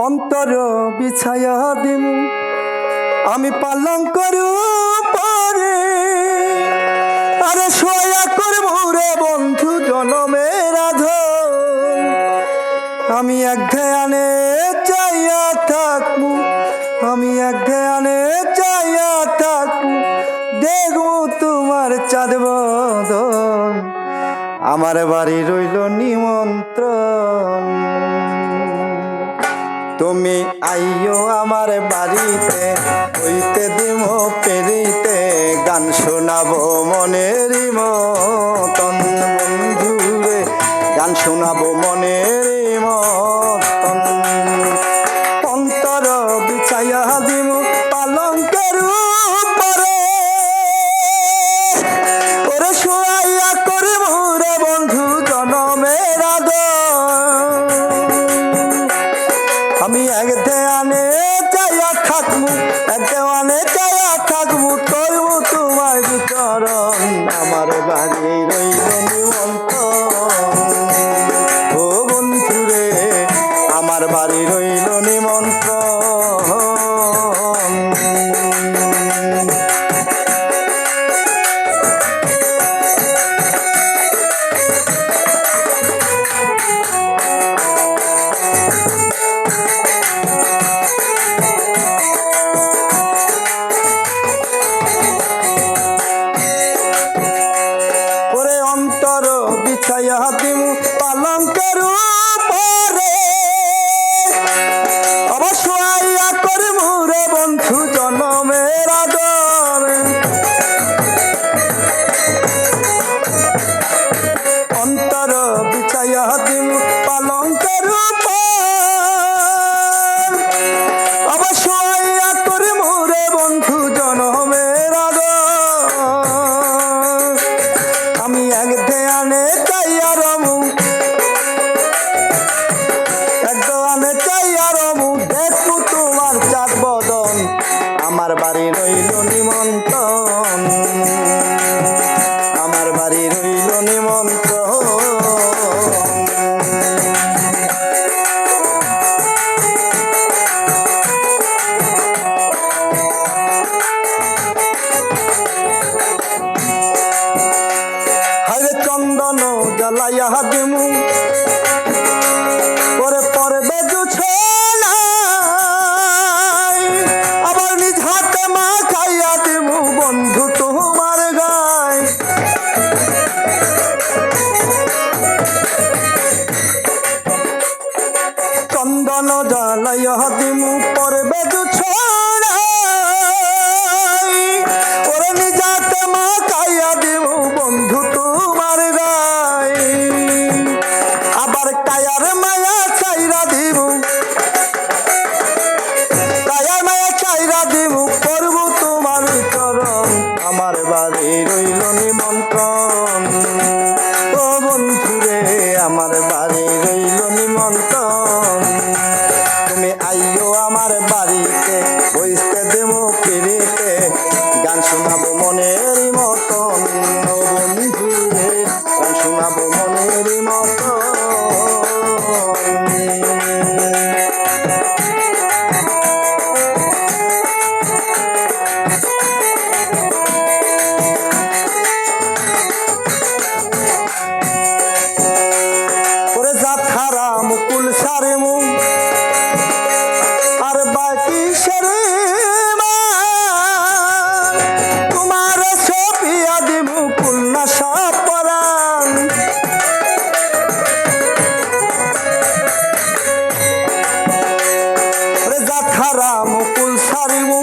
অন্তর বিছায়া দিম। আমি পালং করু পরে। আরে সোয়া করব রে বন্ধু জনমের আধন আমি এক ধ্যানে চাইয়া থাকব। আমি এক ধ্যানে চাইয়া থাকব। দেখব তোমার চাঁদ বদন। আমার বাড়ি রইল নিমন্ত্রণ। তুমি আইও আমার বাড়িতে, হইতে দিম পেরিতে গান শোনাবো মনের মতন বন্ধুরে, গান শোনাবো মনের মতন। অন্তর বিচাইয়া দিম পালঙ্কের বিচরণ আমার বাড়ি রইল নিমন্ত ও বন্ধুরে আমার বাড়ি রইল নিমন্ত্রণ। জ্বালাইয়া দিমু পরে পরে বেজু আবার নিজ হাতে মা খাইয়া দিমু, বন্ধু তোমার গায়। চন্দন জ্বালাইয়া দিমু পরে বেজু ছড়াই ওরে নিজাতে মা খাইয়া দিমু, বন্ধু মুকুল সারে মু আর বাকি সারে তোমার ছবি আদি মুকুল না সাপরাণ রেজা খারা মুকুল সারিমু।